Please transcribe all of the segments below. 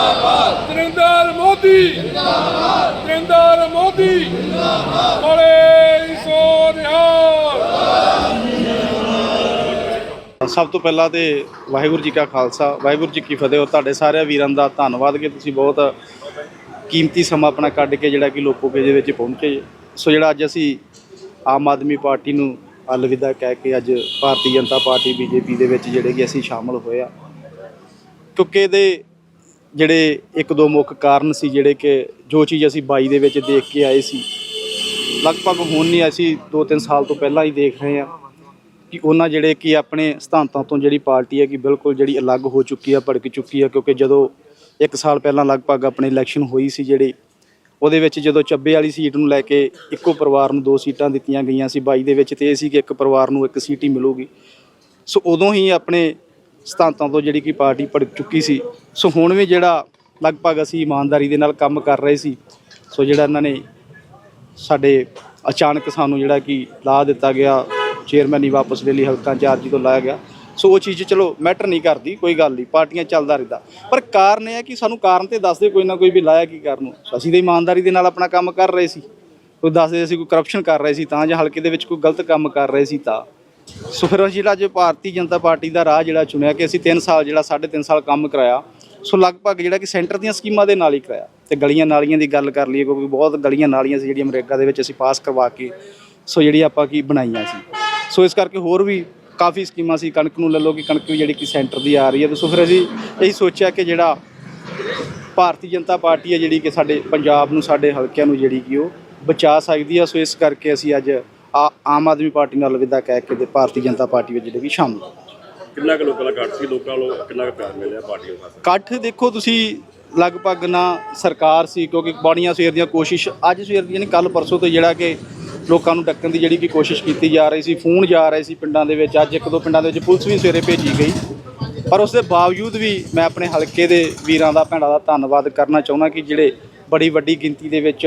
ਜਿੰਦਾਬਾਦ। ਨਰਿੰਦਰ ਮੋਦੀ। ਜਿੰਦਾਬਾਦ। ਨਰਿੰਦਰ ਮੋਦੀ। ਜਿੰਦਾਬਾਦ। ਬੋਲੇ ਸੋ ਨਿਹਾਲ ਸਭ ਤੋਂ ਪਹਿਲਾਂ ਤੇ ਵਾਹਿਗੁਰੂ ਜੀ ਕਾ ਖਾਲਸਾ ਵਾਹਿਗੁਰੂ ਜੀ ਕੀ ਫਤਿਹ। ਔਰ ਤੁਹਾਡੇ ਸਾਰੇ ਵੀਰਾਂ ਦਾ ਧੰਨਵਾਦ ਕਿ ਤੁਸੀਂ ਬਹੁਤ ਕੀਮਤੀ ਸਮਾਂ ਆਪਣਾ ਕੱਢ ਕੇ ਜਿਹੜਾ ਕਿ ਲੋਕੋਕੇ ਦੇ ਵਿੱਚ ਪਹੁੰਚੇ। ਸੋ ਜਿਹੜਾ ਅੱਜ ਅਸੀਂ ਆਮ ਆਦਮੀ ਪਾਰਟੀ ਨੂੰ ਅਲਵਿਦਾ ਕਹਿ ਕੇ ਅੱਜ ਭਾਰਤੀ ਜਨਤਾ ਪਾਰਟੀ ਬੀਜੇਪੀ ਦੇ ਵਿੱਚ ਜਿਹੜੇ ਕਿ ਅਸੀਂ ਸ਼ਾਮਲ ਹੋਏ ਆ। ਕਿਉਂਕਿ ਇਹਦੇ ਜਿਹੜੇ ਇੱਕ ਦੋ ਮੁੱਖ ਕਾਰਨ ਸੀ ਜਿਹੜੇ ਕਿ ਜੋ ਚੀਜ਼ ਅਸੀਂ 22 ਦੇ ਵਿੱਚ ਦੇਖ ਕੇ ਆਏ ਸੀ, ਲਗਭਗ ਹੁਣ ਨਹੀਂ ਅਸੀਂ 2-3 ਸਾਲ ਤੋਂ ਪਹਿਲਾਂ ਹੀ ਦੇਖ ਰਹੇ ਹਾਂ ਕਿ ਉਹਨਾਂ ਜਿਹੜੇ ਕਿ ਆਪਣੇ ਸਿਧਾਂਤਾਂ ਤੋਂ ਜਿਹੜੀ ਪਾਰਟੀ ਹੈ ਕਿ ਬਿਲਕੁਲ ਜਿਹੜੀ ਅਲੱਗ ਹੋ ਚੁੱਕੀ ਆ, ਭੜਕ ਚੁੱਕੀ ਆ, ਕਿਉਂਕਿ ਜਦੋਂ ਇੱਕ ਸਾਲ ਪਹਿਲਾਂ ਲਗਭਗ ਆਪਣੇ ਇਲੈਕਸ਼ਨ ਹੋਈ ਸੀ ਜਿਹੜੀ, ਉਹਦੇ ਵਿੱਚ ਜਦੋਂ ਚੱਬੇ ਵਾਲੀ ਸੀਟ ਨੂੰ ਲੈ ਕੇ ਇੱਕੋ ਪਰਿਵਾਰ ਨੂੰ ਦੋ ਸੀਟਾਂ ਦਿੱਤੀਆਂ ਗਈਆਂ ਸੀ 22 ਦੇ ਵਿੱਚ ਤੇ ਇਹ ਸੀ ਕਿ ਇੱਕ ਪਰਿਵਾਰ ਨੂੰ ਇੱਕ ਸੀਟ ਹੀ ਮਿਲੂਗੀ। ਸੋ ਉਦੋਂ ਹੀ ਆਪਣੇ ਸਿਧਾਂਤਾਂ ਤੋਂ ਜਿਹੜੀ ਕਿ ਪਾਰਟੀ ਭੜਕ ਚੁੱਕੀ ਸੀ। ਸੋ ਹੁਣ ਵੀ ਜਿਹੜਾ ਲਗਭਗ ਅਸੀਂ ਇਮਾਨਦਾਰੀ ਦੇ ਨਾਲ ਕੰਮ ਕਰ ਰਹੇ ਸੀ, ਸੋ ਜਿਹੜਾ ਇਹਨਾਂ ਨੇ ਸਾਡੇ ਅਚਾਨਕ ਸਾਨੂੰ ਜਿਹੜਾ ਕਿ ਲਾ ਦਿੱਤਾ ਗਿਆ, ਚੇਅਰਮੈਨ ਹੀ ਵਾਪਸ ਲੈ ਲਈ ਹਲਕਾ ਇੰਚਾਰਜੀ ਤੋਂ ਲਾਇਆ ਗਿਆ। ਸੋ ਉਹ ਚੀਜ਼ ਚਲੋ ਮੈਟਰ ਨਹੀਂ ਕਰਦੀ, ਕੋਈ ਗੱਲ ਨਹੀਂ, ਪਾਰਟੀਆਂ ਚੱਲਦਾ ਰਹਿੰਦਾ। ਪਰ ਕਾਰਨ ਇਹ ਹੈ ਕਿ ਸਾਨੂੰ ਕਾਰਨ ਤੇ ਦੱਸਦੇ ਕੋਈ ਨਾ ਕੋਈ ਵੀ ਲਾਇਆ ਕੀ ਕਰਨ ਨੂੰ। ਅਸੀਂ ਤਾਂ ਇਮਾਨਦਾਰੀ ਦੇ ਨਾਲ ਆਪਣਾ ਕੰਮ ਕਰ ਰਹੇ ਸੀ। ਕੋਈ ਦੱਸਦੇ ਅਸੀਂ ਕੋਈ ਕਰਪਸ਼ਨ ਕਰ ਰਹੇ ਸੀ ਤਾਂ ਜਾਂ ਹਲਕੇ ਦੇ ਵਿੱਚ ਕੋਈ ਗਲਤ ਕੰਮ ਕਰ ਰਹੇ ਸੀ ਤਾਂ। ਸੋ ਫਿਰ ਅਸੀਂ ਜਿਹੜਾ ਅੱਜ ਭਾਰਤੀ ਜਨਤਾ ਪਾਰਟੀ ਦਾ ਰਾਹ ਜਿਹੜਾ ਚੁਣਿਆ ਕਿ ਅਸੀਂ 3 ਸਾਲ ਜਿਹੜਾ 3.5 ਸਾਲ ਕੰਮ ਕਰਾਇਆ, ਸੋ ਲਗਭਗ ਜਿਹੜਾ ਕਿ ਸੈਂਟਰ ਦੀਆਂ ਸਕੀਮਾਂ ਦੇ ਨਾਲ ਹੀ ਕਰਾਇਆ। ਤੇ ਗਲੀਆਂ ਨਾਲੀਆਂ ਦੀ ਗੱਲ ਕਰ ਲਈਏ, ਕਿਉਂਕਿ ਬਹੁਤ ਗਲੀਆਂ ਨਾਲੀਆਂ ਸੀ ਜਿਹੜੀਆਂ ਅਮਰੀਕਾ ਦੇ ਵਿੱਚ ਅਸੀਂ ਪਾਸ ਕਰਵਾ ਕੇ, ਸੋ ਜਿਹੜੀ ਆਪਾਂ ਕੀ ਬਣਾਈਆਂ ਸੀ। ਸੋ ਇਸ ਕਰਕੇ ਹੋਰ ਵੀ ਕਾਫੀ ਸਕੀਮਾਂ ਸੀ, ਕਣਕ ਨੂੰ ਲੈ ਲਓ ਕਿ ਕਣਕ ਵੀ ਜਿਹੜੀ ਕਿ ਸੈਂਟਰ ਦੀ ਆ ਰਹੀ ਹੈ। ਤੇ ਸੋ ਫਿਰ ਅਸੀਂ ਇਹੀ ਸੋਚਿਆ ਕਿ ਜਿਹੜਾ ਭਾਰਤੀ ਜਨਤਾ ਪਾਰਟੀ ਹੈ ਜਿਹੜੀ ਕਿ ਸਾਡੇ ਪੰਜਾਬ ਨੂੰ, ਸਾਡੇ ਹਲਕਿਆਂ ਨੂੰ ਜਿਹੜੀ ਕਿ ਉਹ ਬਚਾ ਸਕਦੀ ਹੈ। ਸੋ ਇਸ ਕਰਕੇ ਅਸੀਂ ਅੱਜ ਆਮ ਆਦਮੀ ਪਾਰਟੀ ਨਾਲ ਵਿਦਾ ਕਹਿ ਕੇ ਤੇ ਭਾਰਤੀ ਜਨਤਾ ਪਾਰਟੀ ਵਿੱਚ ਜਿਹੜੇ ਵੀ ਸ਼ਾਮਲ ਹੋਏ। ਕਿੰਨਾ ਕੁ ਲੋਕਾਂ ਦਾ ਘੱਟ ਸੀ? ਲੋਕਾਂ ਨੂੰ ਕਿੰਨਾ ਕੁ ਪਿਆਰ ਮਿਲਿਆ ਪਾਰਟੀ ਨੂੰ ਇਕੱਠ ਦੇਖੋ ਤੁਸੀਂ ਲਗਭਗ ਨਾ ਸਰਕਾਰ ਸੀ ਕਿਉਂਕਿ ਬਾਣੀਆਂ ਸਵੇਰ ਦੀਆਂ ਕੋਸ਼ਿਸ਼ ਅੱਜ ਸਵੇਰ ਦੀ ਨਹੀਂ ਕੱਲ ਪਰਸੋਂ ਤੋਂ ਜਿਹੜਾ ਕਿ ਲੋਕਾਂ ਨੂੰ ਡੱਕਣ ਦੀ ਜਿਹੜੀ ਕਿ ਕੋਸ਼ਿਸ਼ ਕੀਤੀ ਜਾ ਰਹੀ ਸੀ ਫੋਨ ਜਾ ਰਹੇ ਸੀ ਪਿੰਡਾਂ ਦੇ ਵਿੱਚ ਅੱਜ ਇੱਕ ਦੋ ਪਿੰਡਾਂ ਦੇ ਵਿੱਚ ਪੁਲਿਸ ਵੀ ਸਵੇਰੇ ਭੇਜੀ ਗਈ। ਪਰ ਉਸ ਦੇ ਬਾਵਜੂਦ ਵੀ ਮੈਂ ਆਪਣੇ ਹਲਕੇ ਦੇ ਵੀਰਾਂ ਦਾ ਭੈਣਾਂ ਦਾ ਧੰਨਵਾਦ ਕਰਨਾ ਚਾਹੁੰਦਾ ਕਿ ਜਿਹੜੇ ਬੜੀ ਵੱਡੀ ਗਿਣਤੀ ਦੇ ਵਿੱਚ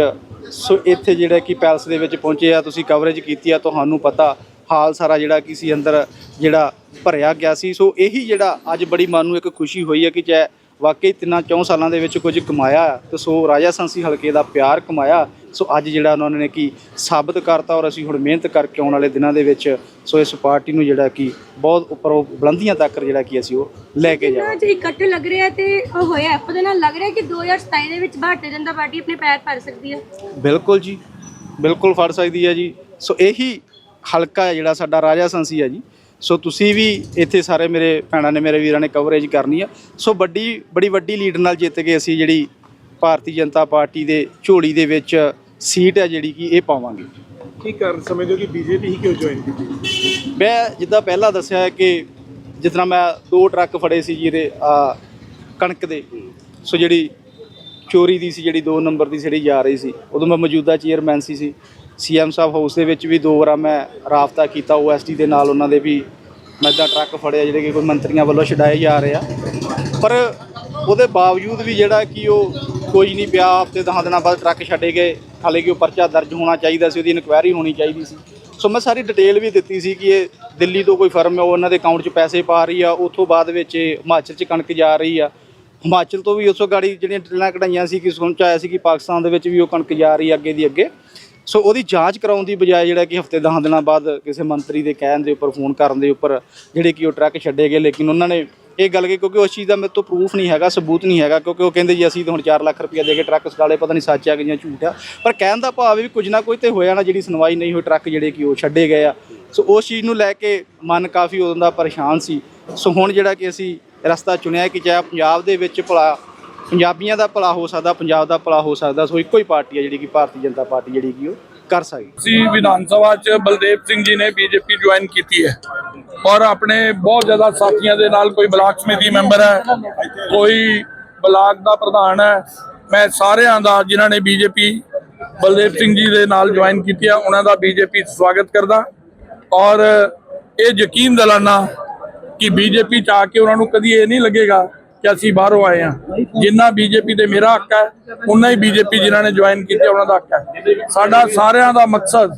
ਸੋ ਇੱਥੇ ਜਿਹੜਾ ਕਿ ਪੈਲਸ ਦੇ ਵਿੱਚ ਪਹੁੰਚੇ ਆ, ਤੁਸੀਂ ਕਵਰੇਜ ਕੀਤੀ ਆ, ਤੁਹਾਨੂੰ ਪਤਾ ਹਾਲ ਸਾਰਾ ਜਿਹੜਾ ਕਿ ਸੀ ਅੰਦਰ ਜਿਹੜਾ ਭਰਿਆ ਗਿਆ ਸੀ। ਸੋ ਇਹੀ ਜਿਹੜਾ ਅੱਜ ਬੜੀ ਮਨ ਨੂੰ ਇੱਕ ਖੁਸ਼ੀ ਹੋਈ ਹੈ ਕਿ ਚਾਹੇ ਵਾਕਈ ਤਿੰਨਾਂ ਚੌਂ ਸਾਲਾਂ ਦੇ ਵਿੱਚ ਕੁਝ ਕਮਾਇਆ ਤੇ ਸੋ ਰਾਜਾ ਸੰਸੀ ਹਲਕੇ ਦਾ ਪਿਆਰ ਕਮਾਇਆ। ਸੋ ਅੱਜ ਜਿਹੜਾ ਉਹਨਾਂ ਨੇ ਕੀ ਸਾਬਤ ਕਰਤਾ ਔਰ ਅਸੀਂ ਹੁਣ ਮਿਹਨਤ ਕਰਕੇ ਆਉਣ ਵਾਲੇ ਦਿਨਾਂ ਦੇ ਵਿੱਚ ਸੋ ਇਸ ਪਾਰਟੀ ਨੂੰ ਜਿਹੜਾ ਕਿ ਬਹੁਤ ਉੱਪਰ ਬੁਲੰਦੀਆਂ ਤੱਕ ਜਿਹੜਾ ਕਿ ਅਸੀਂ ਉਹ ਲੈ ਕੇ ਨਾ ਜਾਵਾਂਗੇ। ਜੇ ਇਕੱਠ ਲੱਗ ਰਿਹਾ ਤੇ ਉਹ ਹੋਇਆ ਉਹਦੇ ਨਾਲ ਲੱਗ ਰਿਹਾ ਕਿ 2027 ਦੇ ਵਿੱਚ ਭਾਰਤੀ ਜਨਤਾ ਪਾਰਟੀ ਆਪਣੇ ਪੈਰ ਭਰ ਸਕਦੀ ਹੈ? ਬਿਲਕੁਲ ਜੀ ਬਿਲਕੁਲ ਫੜ ਸਕਦੀ ਹੈ ਜੀ। ਸੋ ਇਹੀ ਹਲਕਾ ਹੈ ਜਿਹੜਾ ਸਾਡਾ ਰਾਜਾ ਸੰਸੀ ਹੈ ਜੀ। ਸੋ ਤੁਸੀਂ ਵੀ ਇੱਥੇ ਸਾਰੇ ਮੇਰੇ ਭੈਣਾਂ ਨੇ ਮੇਰੇ ਵੀਰਾਂ ਨੇ ਕਵਰੇਜ ਕਰਨੀ ਆ। ਸੋ ਵੱਡੀ ਬੜੀ ਵੱਡੀ ਲੀਡ ਨਾਲ ਜਿੱਤ ਕੇ ਅਸੀਂ ਜਿਹੜੀ ਭਾਰਤੀ ਜਨਤਾ ਪਾਰਟੀ ਦੇ ਝੋਲੀ ਦੇ ਵਿੱਚ ਸੀਟ ਹੈ ਜਿਹੜੀ ਕਿ ਇਹ ਪਾਵਾਂਗੇ। ਕੀ ਕਾਰਨ ਸਮਝਦੇ ਹੋ ਕਿ ਬੀਜੇਪੀ ਹੀ ਕਿਉਂ ਜੁਆਇਨ ਕੀਤੀ? ਮੈਂ ਜਿੱਦਾਂ ਪਹਿਲਾਂ ਦੱਸਿਆ ਹੈ ਕਿ ਜਿਸ ਤਰ੍ਹਾਂ ਮੈਂ ਦੋ ਟਰੱਕ ਫੜੇ ਸੀ ਜਿਹਦੇ ਆ ਕਣਕ ਦੇ। ਸੋ ਜਿਹੜੀ ਚੋਰੀ ਦੀ ਸੀ ਜਿਹੜੀ 2 ਨੰਬਰ ਦੀ ਜਿਹੜੀ ਜਾ ਰਹੀ ਸੀ ਉਦੋਂ ਮੈਂ ਮੌਜੂਦਾ ਚੇਅਰਮੈਨ ਸੀ ਸੀ। ਸੀਐਮ ਸਾਹਿਬ ਹਾਊਸ ਦੇ ਵਿੱਚ ਵੀ ਦੋ ਵਾਰ ਮੈਂ ਰਾਬਤਾ ਕੀਤਾ ਓਐਸਡੀ ਦੇ ਨਾਲ ਉਹਨਾਂ ਦੇ ਵੀ ਮੈਂ ਦਾ ਟਰੱਕ ਫੜਿਆ ਜਿਹੜੇ ਕਿ ਕੋਈ ਮੰਤਰੀਆਂ ਵੱਲੋਂ ਛਡਾਏ ਜਾ ਰਹੇ ਆ। ਪਰ ਉਹਦੇ ਬਾਵਜੂਦ ਵੀ ਜਿਹੜਾ ਕਿ ਉਹ ਕੋਈ ਨਹੀਂ ਪਿਆ ਹਫ਼ਤੇ ਦਸਾਂ ਦਿਨਾਂ ਬਾਅਦ ਟਰੱਕ ਛੱਡੇ ਗਏ। ਹਾਲੇ ਕਿ ਉਹ ਪਰਚਾ ਦਰਜ ਹੋਣਾ ਚਾਹੀਦਾ ਸੀ, ਉਹਦੀ ਇਨਕੁਆਇਰੀ ਹੋਣੀ ਚਾਹੀਦੀ ਸੀ। ਸੋ ਮੈਂ ਸਾਰੀ ਡਿਟੇਲ ਵੀ ਦਿੱਤੀ ਸੀ ਕਿ ਇਹ ਦਿੱਲੀ ਤੋਂ ਕੋਈ ਫਰਮ ਹੈ, ਉਹ ਉਹਨਾਂ ਦੇ ਅਕਾਊਂਟ 'ਚ ਪੈਸੇ ਪਾ ਰਹੀ ਆ, ਉਥੋਂ ਬਾਅਦ ਵਿੱਚ ਇਹ ਹਿਮਾਚਲ 'ਚ ਕਣਕ ਜਾ ਰਹੀ ਆ। ਹਿਮਾਚਲ ਤੋਂ ਵੀ ਉਸੋਂ ਗਾੜੀ ਜਿਹੜੀਆਂ ਡਿਟੇਲਾਂ ਕਢਾਈਆਂ ਸੀ ਕਿ ਸੁਣ 'ਚ ਆਇਆ ਸੀ ਕਿ ਪਾਕਿਸਤਾਨ ਦੇ ਵਿੱਚ ਵੀ ਉਹ ਕਣਕ ਜਾ ਰਹੀ ਆ ਅੱਗੇ ਦੀ ਅੱਗੇ। ਸੋ ਉਹਦੀ ਜਾਂਚ ਕਰਾਉਣ ਦੀ ਬਜਾਏ ਜਿਹੜਾ ਕਿ ਹਫ਼ਤੇ 10 ਦਿਨਾਂ ਬਾਅਦ ਕਿਸੇ ਮੰਤਰੀ ਦੇ ਕਹਿਣ ਦੇ ਉੱਪਰ, ਫੋਨ ਕਰਨ ਦੇ ਉੱਪਰ, ਜਿਹੜੇ ਕਿ ਉਹ ਟਰੱਕ ਛੱਡੇ ਗਏ, ਲੇਕਿਨ ਉਹਨਾਂ ਨੇ ਇਹ ਗੱਲ ਕਿ ਕਿਉਂਕਿ ਉਸ ਚੀਜ਼ ਦਾ ਮੇਰੇ ਤੋਂ ਪ੍ਰੂਫ ਨਹੀਂ ਹੈਗਾ, ਸਬੂਤ ਨਹੀਂ ਹੈਗਾ, ਕਿਉਂਕਿ ਉਹ ਕਹਿੰਦੇ ਜੀ ਅਸੀਂ ਤਾਂ ਹੁਣ 4 ਲੱਖ ਰੁਪਇਆ ਦੇ ਕੇ ਟਰੱਕ ਸਟਾਲੇ ਪਤਾ ਨਹੀਂ ਸੱਚ ਆ ਕਿ ਜਾਂ ਝੂਠ ਆ। ਪਰ ਕਹਿਣ ਦਾ ਭਾਵ ਵੀ ਕੁਝ ਨਾ ਕੁਝ ਤੇ ਹੋਇਆ ਨਾ, ਜਿਹੜੀ ਸੁਣਵਾਈ ਨਹੀਂ ਹੋਈ ਟਰੱਕ ਜਿਹੜੇ ਕਿ ਉਹ ਛੱਡੇ ਗਏ ਆ। ਸੋ ਉਸ ਚੀਜ਼ ਨੂੰ ਲੈ ਕੇ ਮਨ ਕਾਫੀ ਉਦੋਂ ਦਾ ਪਰੇਸ਼ਾਨ ਸੀ। ਸੋ ਹੁਣ ਜਿਹੜਾ ਕਿ ਅਸੀਂ ਰਸਤਾ ਚੁਣਿਆ ਕਿ ਚਾਹੇ ਪੰਜਾਬ ਦੇ ਵਿੱਚ ਭਲਾ, ਪੰਜਾਬੀਆਂ ਦਾ ਭਲਾ ਹੋ ਸਕਦਾ, ਪੰਜਾਬ ਦਾ ਭਲਾ ਹੋ ਸਕਦਾ, ਸੋ ਇੱਕੋ ਹੀ ਪਾਰਟੀ ਹੈ ਜਿਹੜੀ ਕਿ ਭਾਰਤੀ ਜਨਤਾ ਪਾਰਟੀ ਜਿਹੜੀ ਕਿ ਉਹ ਕਰ ਸਕਦੀ। ਸੀ ਵਿਧਾਨ ਸਭਾ ਚ ਬਲਦੇਵ ਸਿੰਘ ਜੀ ਨੇ ਬੀਜੇਪੀ ਜੁਆਇਨ ਕੀਤੀ ਹੈ। ਔਰ ਆਪਣੇ ਬਹੁਤ ਜ਼ਿਆਦਾ ਸਾਥੀਆਂ ਦੇ ਨਾਲ ਕੋਈ ਬਲਾਕ ਸਮਿਤੀ ਮੈਂਬਰ ਹੈ, ਕੋਈ ਬਲਾਕ ਦਾ ਪ੍ਰਧਾਨ ਹੈ, ਮੈਂ ਸਾਰਿਆਂ ਦਾ ਜਿਨ੍ਹਾਂ ਨੇ ਬੀਜੇਪੀ ਬਲਦੇਵ ਸਿੰਘ ਜੀ ਦੇ ਨਾਲ ਜੁਆਇਨ ਕੀਤੀ ਹੈ, ਉਹਨਾਂ ਦਾ ਬੀਜੇਪੀ ਸਵਾਗਤ ਕਰਦਾ। ਔਰ ਇਹ ਯਕੀਨ ਦਿਲਾਨਾ ਕਿ ਬੀਜੇਪੀ ਚ ਆ ਕੇ ਉਹਨਾਂ ਨੂੰ ਕਦੀ ਇਹ ਨਹੀਂ ਲੱਗੇਗਾ ਕਿ ਅਸੀਂ ਬਾਹਰੋਂ ਆਏ ਹਾਂ। ਜਿੰਨਾ ਬੀਜੇਪੀ ਤੇ ਮੇਰਾ ਹੱਕ ਹੈ, ਉਨਾ ਹੀ ਬੀਜੇਪੀ ਜਿਨ੍ਹਾਂ ਨੇ ਜੁਆਇਨ ਕੀਤੀ, ਉਹਨਾਂ ਦਾ ਹੱਕ ਹੈ। ਸਾਡਾ ਸਾਰਿਆਂ ਦਾ ਮਕਸਦ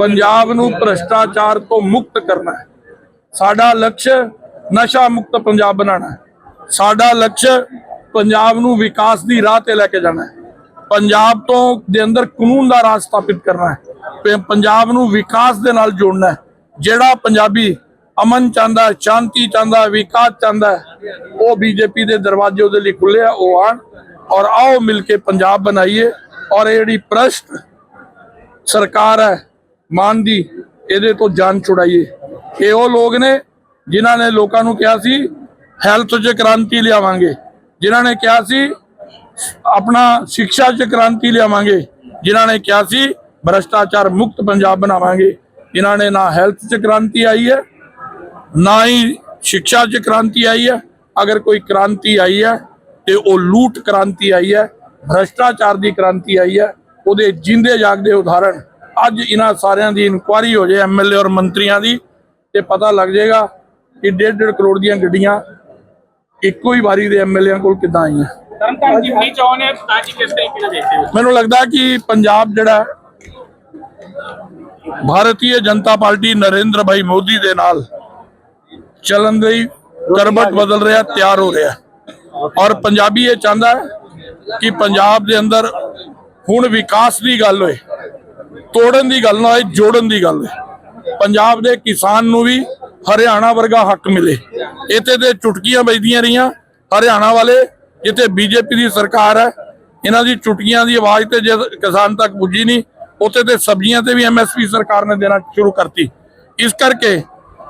ਪੰਜਾਬ ਨੂੰ ਭ੍ਰਸ਼ਟਾਚਾਰ ਤੋਂ ਮੁਕਤ ਕਰਨਾ ਹੈ। ਸਾਡਾ ਲਕਸ਼ ਨਸ਼ਾ ਮੁਕਤ ਪੰਜਾਬ ਬਣਾਉਣਾ ਹੈ। ਸਾਡਾ ਲਕਸ਼ ਪੰਜਾਬ ਨੂੰ ਵਿਕਾਸ ਦੀ ਰਾਹ ਤੇ ਲੈ ਕੇ ਜਾਣਾ ਹੈ। ਪੰਜਾਬ ਤੋਂ ਦੇ ਅੰਦਰ ਕਾਨੂੰਨ ਦਾ ਰਾਜ ਸਥਾਪਿਤ ਕਰਨਾ ਹੈ। ਪੰਜਾਬ ਨੂੰ ਵਿਕਾਸ ਦੇ ਨਾਲ ਜੋੜਨਾ ਹੈ। ਜਿਹੜਾ ਪੰਜਾਬੀ ਅਮਨ ਚਾਹੁੰਦਾ ਸ਼ਾਂਤੀ ਚਾਹੁੰਦਾ ਵਿਕਾਸ ਚਾਹੁੰਦਾ ਹੈ, ਉਹ ਬੀਜੇਪੀ ਦੇ ਦਰਵਾਜ਼ੇ ਉਹਦੇ ਲਈ ਖੁੱਲੇ ਆ ਉਹ ਆਣ ਔਰ ਆਓ ਮਿਲ ਕੇ ਪੰਜਾਬ ਬਣਾਈਏ। ਔਰ ਇਹ ਜਿਹੜੀ ਭ੍ਰਸ਼ਟ ਸਰਕਾਰ ਹੈ ਮਾਨ ਦੀ ਇਹਦੇ ਤੋਂ ਜਾਨ ਛੁਡਾਈਏ। ਇਹ ਉਹ ਲੋਕ ਨੇ ਜਿਨ੍ਹਾਂ ਨੇ ਲੋਕਾਂ ਨੂੰ ਕਿਹਾ ਸੀ ਹੈਲਥ 'ਚ ਕ੍ਰਾਂਤੀ ਲਿਆਵਾਂਗੇ। ਜਿਨ੍ਹਾਂ ਨੇ ਕਿਹਾ ਸੀ ਆਪਣਾ ਸਿੱਖਿਆ 'ਚ ਕ੍ਰਾਂਤੀ ਲਿਆਵਾਂਗੇ। ਜਿਨ੍ਹਾਂ ਨੇ ਕਿਹਾ ਸੀ ਭ੍ਰਸ਼ਟਾਚਾਰ ਮੁਕਤ ਪੰਜਾਬ ਬਣਾਵਾਂਗੇ। ਇਹਨਾਂ ਨੇ ਨਾ ਹੈਲਥ 'ਚ ਕ੍ਰਾਂਤੀ ਆਈ ਹੈ ਨਾ ਹੀ ਸਿੱਖਿਆ 'ਚ ਕ੍ਰਾਂਤੀ ਆਈ ਹੈ। ਅਗਰ ਕੋਈ ਕ੍ਰਾਂਤੀ ਆਈ ਹੈ ਤੇ ਉਹ ਲੂਟ ਕ੍ਰਾਂਤੀ ਆਈ ਹੈ ਭ੍ਰਸ਼ਟਾਚਾਰ ਦੀ ਕ੍ਰਾਂਤੀ ਆਈ ਹੈ ਉਹਦੇ ਜਿੰਦੇ ਜਾਗਦੇ ਉਦਾਹਰਣ ਅੱਜ ਇਹਨਾਂ ਸਾਰਿਆਂ ਦੀ ਇਨਕੁਆਰੀ ਹੋ ਜਾਏ ਐਮਐਲਏ ਔਰ ਮੰਤਰੀਆਂ ਦੀ ਤੇ ਪਤਾ ਲੱਗ ਜਾਏਗਾ ਕਿ ਡੇਢ ਡੇਢ ਕਰੋੜ ਦੀਆਂ ਗੱਡੀਆਂ ਇੱਕੋ ਹੀ ਵਾਰੀ ਦੇ ਐਮਐਲਏਆਂ ਕੋਲ ਕਿੱਦਾਂ ਆਈਆਂ। ਤਰਨਤਾਰਨ ਜਿਮਨੀ ਚੋਣ ਹੈ? ਅੱਜ ਕਿਸ ਤਰੀਕੇ ਨਾਲ ਦੇਖਦੇ ਹੋ? ਮੈਨੂੰ ਲੱਗਦਾ ਕਿ ਪੰਜਾਬ ਜਿਹੜਾ ਭਾਰਤੀ ਜਨਤਾ ਪਾਰਟੀ ਨਰਿੰਦਰ ਭਾਈ ਮੋਦੀ ਦੇ ਨਾਲ ਚੱਲਣ ਦੀ ਕਰਬਟ ਬਦਲ ਰਿਹਾ, ਤਿਆਰ ਹੋ ਰਿਹਾ। ਔਰ ਪੰਜਾਬੀ ਇਹ ਚਾਹੁੰਦਾ ਹੈ ਕਿ ਪੰਜਾਬ ਦੇ ਅੰਦਰ ਹੁਣ ਵਿਕਾਸ ਦੀ ਗੱਲ ਹੋਏ, ਤੋੜਨ ਦੀ ਗੱਲ ਨਾ ਹੋਏ, ਜੋੜਨ ਦੀ ਗੱਲ ਹੋਏ। ਪੰਜਾਬ ਦੇ ਕਿਸਾਨ ਨੂੰ ਵੀ ਹਰਿਆਣਾ ਵਰਗਾ ਹੱਕ ਮਿਲੇ। ਇੱਥੇ ਤੇ ਚੁਟਕੀਆਂ ਵੱਜਦੀਆਂ ਰਹੀਆਂ, ਹਰਿਆਣਾ ਵਾਲੇ, ਜਿੱਥੇ ਬੀਜੇਪੀ ਦੀ ਸਰਕਾਰ ਹੈ, ਇਹਨਾਂ ਦੀ ਚੁਟਕੀਆਂ ਦੀ ਆਵਾਜ਼ ਤੇ ਜੇ ਕਿਸਾਨ ਤੱਕ ਪੁੱਜੀ ਨਹੀਂ, ਉੱਥੇ ਤੇ ਸਬਜ਼ੀਆਂ ਤੇ ਵੀ ਐਮਐਸਪੀ ਸਰਕਾਰ ਨੇ ਦੇਣਾ ਸ਼ੁਰੂ ਕਰਤੀ। ਇਸ ਕਰਕੇ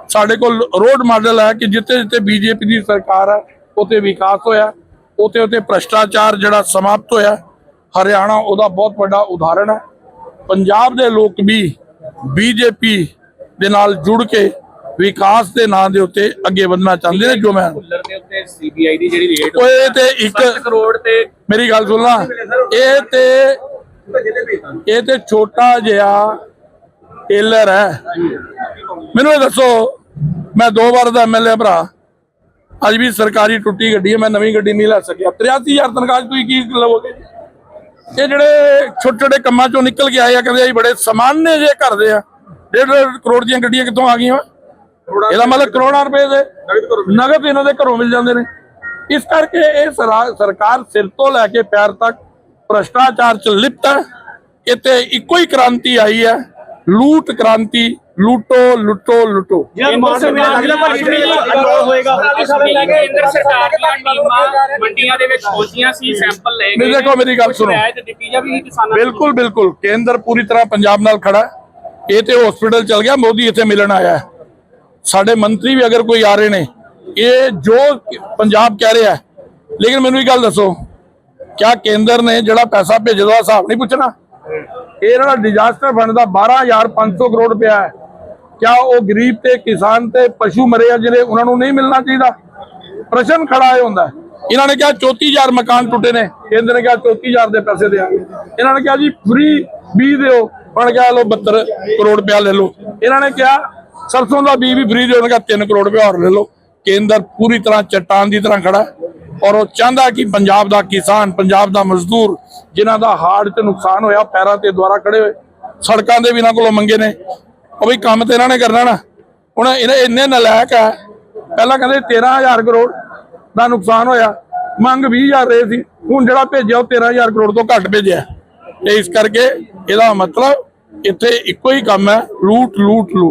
ਸਾਡੇ ਕੋਲ ਰੋਡ ਮਾਡਲ ਹੈ ਕਿ ਜਿੱਥੇ ਜਿੱਥੇ ਬੀਜੇਪੀ ਦੀ ਸਰਕਾਰ ਹੈ ਉੱਥੇ ਵਿਕਾਸ ਹੋਇਆ ਉੱਥੇ ਉੱਥੇ ਭ੍ਰਸ਼ਟਾਚਾਰ ਜਿਹੜਾ ਸਮਾਪਤ ਹੋਇਆ ਹਰਿਆਣਾ ਉਹਦਾ ਬਹੁਤ ਵੱਡਾ ਉਦਾਹਰਣ ਹੈ। ਪੰਜਾਬ ਦੇ ਲੋਕ ਵੀ ਬੀਜੇਪੀ ਦੇ ਨਾਲ ਜੁੜ ਕੇ ਵਿਕਾਸ ਦੇ ਨਾਂ ਦੇ ਉੱਤੇ ਅੱਗੇ ਵਧਣਾ ਚਾਹੁੰਦੇ ਨੇ ਜੋ ਮੈਂ ਫੁੱਲਰ ਦੇ ਉੱਤੇ ਸੀਬੀਆਈ ਦੀ ਜਿਹੜੀ ਰੇਟ ਉਹ ਇਹ ਤੇ ਇੱਕ 7 ਕਰੋੜ ਤੇ ਮੇਰੀ ਗੱਲ ਸੁਣ ਲਾ। ਇਹ ਤੇ ਇਹ ਤੇ ਛੋਟਾ ਜਿਹਾ ਟੇਲਰ ਹੈ। ਮੈਨੂੰ ਇਹ ਦੱਸੋ ਮੈਂ ਦੋ ਵਾਰ ਦਾ ਐਮਐਲਏ ਭਰਾ। ਅੱਜ ਵੀ ਸਰਕਾਰੀ ਟੁੱਟੀ ਗੱਡੀ ਹੈ ਮੈਂ ਨਵੀਂ ਗੱਡੀ ਨਹੀਂ ਲੈ ਸਕਿਆ। 83000 ਤਨਖਾਹ ਤੁਸੀਂ ਕੀ ਲਵੋਗੇ ਇਹ ਜਿਹੜੇ ਛੋਟੇ ਛੋਟੇ ਕੰਮਾਂ ਚੋਂ ਨਿਕਲ ਕੇ ਆਏ ਆ ਕਹਿੰਦੇ ਅਸੀਂ ਬੜੇ ਸਮਾਨਯ ਜੇ ਕਰਦੇ ਆ। ਡੇਢ ਡੇਢ ਕਰੋੜ ਦੀਆਂ ਗੱਡੀਆਂ ਕਿੱਥੋਂ ਆ ਗਈਆਂ ਇਹਦਾ ਮਤਲਬ ਕਰੋੜਾਂ ਰੁਪਏ ਦੇ ਨਗਦ ਇਹਨਾਂ ਦੇ ਘਰੋਂ ਮਿਲ ਜਾਂਦੇ ਨੇ। ਇਸ ਕਰਕੇ ਇਹ ਸਰਾ- ਸਰਕਾਰ ਸਿਰ ਤੋਂ ਲੈ ਕੇ ਪੈਰ ਤੱਕ ਭ੍ਰਸ਼ਟਾਚਾਰ ਚ ਲਿਪਤ ਹੈ। ਇੱਥੇ ਇੱਕੋ ਹੀ ਕ੍ਰਾਂਤੀ ਆਈ ਹੈ। ਲੂਟ ਕ੍ਰਾਂਤੀ ਲੂਟੋ ਲੁੱਟੋ ਲੁੱਟੋ। ਕੇਂਦਰ ਸਰਕਾਰ ਦੀਆਂ ਕੇਂਦਰ ਸਰਕਾਰ ਦੀਆਂ ਟੀਮਾਂ ਮੰਡੀਆਂ ਦੇ ਵਿੱਚ ਪਹੁੰਚੀਆਂ ਸੀ ਸੈਂਪਲ ਲੈ ਨਹੀਂ, ਦੇਖੋ ਮੇਰੀ ਗੱਲ ਸੁਣੋ। ਨੂੰ। ਬਿਲਕੁਲ ਬਿਲਕੁਲ। ਕੇਂਦਰ ਪੂਰੀ ਤਰ੍ਹਾਂ ਪੰਜਾਬ ਨਾਲ ਖੜਾ ਹੈ। ਇਹ ਤੇ ਹਸਪੀਟਲ ਚਲ ਗਿਆ ਮੋਦੀ ਇੱਥੇ ਮਿਲਣ ਆਇਆ ਹੈ। ਸਾਡੇ ਮੰਤਰੀ ਵੀ ਅਗਰ ਕੋਈ ਆ ਰਹੇ ਨੇ ਇਹ ਜੋ ਪੰਜਾਬ ਕਹਿ ਰਿਹਾ ਹੈ। ਲੇਕਿਨ ਮੈਨੂੰ ਇੱਕ ਗੱਲ ਦੱਸੋ ਕਿਆ ਕੇਂਦਰ ਨੇ ਜਿਹੜਾ ਪੈਸਾ ਭੇਜਦਾ ਹਿਸਾਬ ਨਹੀਂ ਪੁੱਛਣਾ? ਇਹ ਜਿਹੜਾ ਡਿਜ਼ਾਸਟਰ ਫੰਡ ਦਾ 12500 ਕਰੋੜ ਰੁਪਇਆ ਹੈ। ਕਿਆ ਉਹ ਗਰੀਬ ਤੇ ਕਿਸਾਨ ਤੇ ਪਸ਼ੂ ਮਰੇ ਆ ਜਿਹੜੇ ਉਹਨਾਂ ਨੂੰ ਨਹੀਂ ਮਿਲਣਾ ਚਾਹੀਦਾ? ਪ੍ਰਸ਼ਨ ਖੜਾ ਇਹ ਹੁੰਦਾ ਇਹਨਾਂ ਨੇ ਕਿਹਾ 34000 ਮਕਾਨ ਟੁੱਟੇ ਨੇ। ਕੇਂਦਰ ਨੇ ਕਿਹਾ 34000 ਦੇ ਪੈਸੇ ਦੇਾਂਗੇ ਇਹਨਾਂ ਨੇ ਕਿਹਾ ਜੀ ਫ੍ਰੀ ਬੀ ਦਿਓ। ਹੁਣ ਕਿਹਾ ਲੋ 72 ਕਰੋੜ ਰੁਪਇਆ ਲੈ ਲਓ। ਇਹਨਾਂ ਨੇ ਕਿਹਾ ਸਰਸੋਂ ਦਾ ਬੀ ਵੀ ਫ੍ਰੀ ਦਿਓ। ਉਹਨਾਂ ਕਿਹਾ 3 ਕਰੋੜ ਰੁਪਇਆ ਹੋਰ ਲੈ ਲਓ। ਕੇਂਦਰ ਪੂਰੀ ਤਰ੍ਹਾਂ ਚਟਾਨ ਦੀ ਤਰ੍ਹਾਂ ਖੜਾ ਔਰ ਉਹ ਚਾਹੁੰਦਾ ਕਿ ਪੰਜਾਬ ਦਾ ਕਿਸਾਨ, ਪੰਜਾਬ ਦਾ ਮਜ਼ਦੂਰ, ਜਿਨ੍ਹਾਂ ਦਾ ਹਾਰਡ ਤੇ ਨੁਕਸਾਨ ਹੋਇਆ, ਪੈਰਾਂ ਤੇ ਦੁਆਰਾ ਖੜੇ ਹੋਏ, ਸੜਕਾਂ ਦੇ ਵੀ ਇਹਨਾਂ ਕੋਲੋਂ ਮੰਗੇ ਨੇ। ਉਹ ਵੀ ਕੰਮ ਤੇ ਇਹਨਾਂ ਨੇ ਕਰਨਾ ਨਾ। ਹੁਣ ਇਹਨੇ ਇੰਨੇ ਨਲਾਇਕ ਹੈ ਪਹਿਲਾਂ ਕਹਿੰਦੇ 13000 ਕਰੋੜ ਦਾ ਨੁਕਸਾਨ ਹੋਇਆ। ਮੰਗ 20000 ਰਹੇ ਸੀ। ਹੁਣ ਜਿਹੜਾ ਭੇਜਿਆ, ਉਹ 13000 ਕਰੋੜ ਤੋਂ ਘੱਟ ਭੇਜਿਆ। ਤੇ ਇਸ ਕਰਕੇ ਇਹਦਾ ਮਤਲਬ ਇੱਥੇ ਇੱਕੋ ਹੀ ਕੰਮ ਹੈ। ਲੂਟ ਲੂਟ ਲੂਟ।